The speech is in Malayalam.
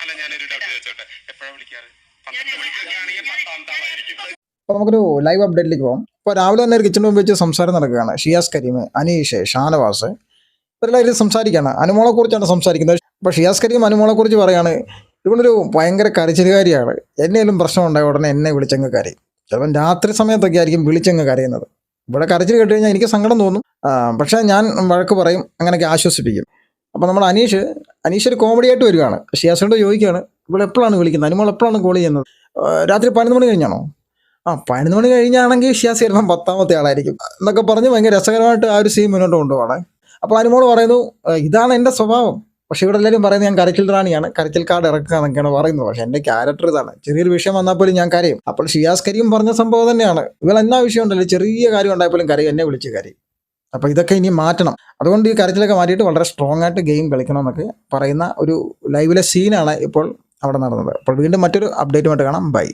അല്ല ഞാനൊരു ഡൗട്ട് ചോദിച്ചോട്ടെ? എപ്പോഴാ വിളിക്കാറ്? പന്ത്രണ്ട് മണിക്കൊക്കെ ആണെങ്കിൽ പത്താമത്തെ ആളായിരിക്കും അപ്പോൾ നമുക്കൊരു ലൈവ് അപ്ഡേറ്റിലേക്ക് പോകാം ഇപ്പോൾ രാവിലെ തന്നെ ഒരു കിച്ചൺ മുമ്പ് വെച്ച് സംസാരം നടക്കുകയാണ്. ഷിയാസ് കരീം അനീഷ് ഷാനവാസ്. ഇവരെല്ലാവരും സംസാരിക്കുകയാണ്. അനുമോളെ കുറിച്ചാണ് സംസാരിക്കുന്നത്. അപ്പോൾ ഷിയാസ് കരീം അനുമോളെ കുറിച്ച് പറയാണ് ഇവളൊരു ഭയങ്കര കരച്ചിലുകാരിയാണ്. എന്നേലും പ്രശ്നം ഉണ്ടായ ഉടനെ എന്നെ വിളിച്ചങ്ങ് കരയും ചിലപ്പം രാത്രി സമയത്തൊക്കെ ആയിരിക്കും വിളിച്ചങ്ങ് കരയുന്നത് ഇവിടെ കരച്ചിൽ കേട്ട് കഴിഞ്ഞാൽ എനിക്ക് സങ്കടം തോന്നും. പക്ഷേ ഞാൻ വഴക്ക് പറയും അങ്ങനെയൊക്കെ ആശ്വസിപ്പിക്കും. അപ്പോൾ നമ്മൾ അനീഷ് അനീഷ് ഒരു കോമഡി ആയിട്ട് വരികയാണ് ഷിയാസിനോട് ചോദിക്കുകയാണ് ഇവിടെ എപ്പോഴാണ് വിളിക്കുന്നത്? അനുമോൾ എപ്പോഴാണ് കോൾ ചെയ്യുന്നത്? രാത്രി പതിനൊന്ന് മണി കഴിഞ്ഞാണോ? ആ പതിനൊന്ന് മണി കഴിഞ്ഞാണെങ്കിൽ ഷിയാസ് ചിലപ്പം പത്താമത്തെ ആളായിരിക്കും. എന്നൊക്കെ പറഞ്ഞ് ഭയങ്കര രസകരമായിട്ട് ആ ഒരു സീൻ മുന്നോട്ട് കൊണ്ടുപോകണേ അപ്പോൾ അനുമോൾ പറയുന്നു "ഏ, ഇതാണ് എന്റെ സ്വഭാവം. പക്ഷേ ഇവിടെ എല്ലാവരും പറയുന്നത് ഞാൻ കരച്ചിൽ റാണിയാണ്. കരച്ചിൽ കാർഡ് ഇറക്കുക എന്നൊക്കെയാണ് പറയുന്നത്. പക്ഷേ എന്റെ ക്യാരക്ടർ ഇതാണ്. ചെറിയൊരു വിഷയം വന്നാൽ പോലും ഞാൻ കരയും. അപ്പോൾ ഷിയാസ് കരീം പറഞ്ഞ സംഭവം തന്നെയാണ്. ഇവൾ എന്നാ വിഷയം ഉണ്ടല്ലോ? ചെറിയ കാര്യം ഉണ്ടായപ്പോലും കരയും. എന്നെ വിളിച്ച് കരയും. അപ്പോൾ ഇതൊക്കെ ഇനി മാറ്റണം. അതുകൊണ്ട് ഈ കരച്ചിലൊക്കെ മാറ്റിയിട്ട് വളരെ സ്ട്രോങ് ആയിട്ട് ഗെയിം കളിക്കണം എന്നൊക്കെ പറയുന്ന ഒരു ലൈവിലെ സീനാണ് ഇപ്പോൾ അവിടെ നടന്നത്. അപ്പോൾ വീണ്ടും മറ്റൊരു അപ്ഡേറ്റുമായിട്ട് കാണാം. ബൈ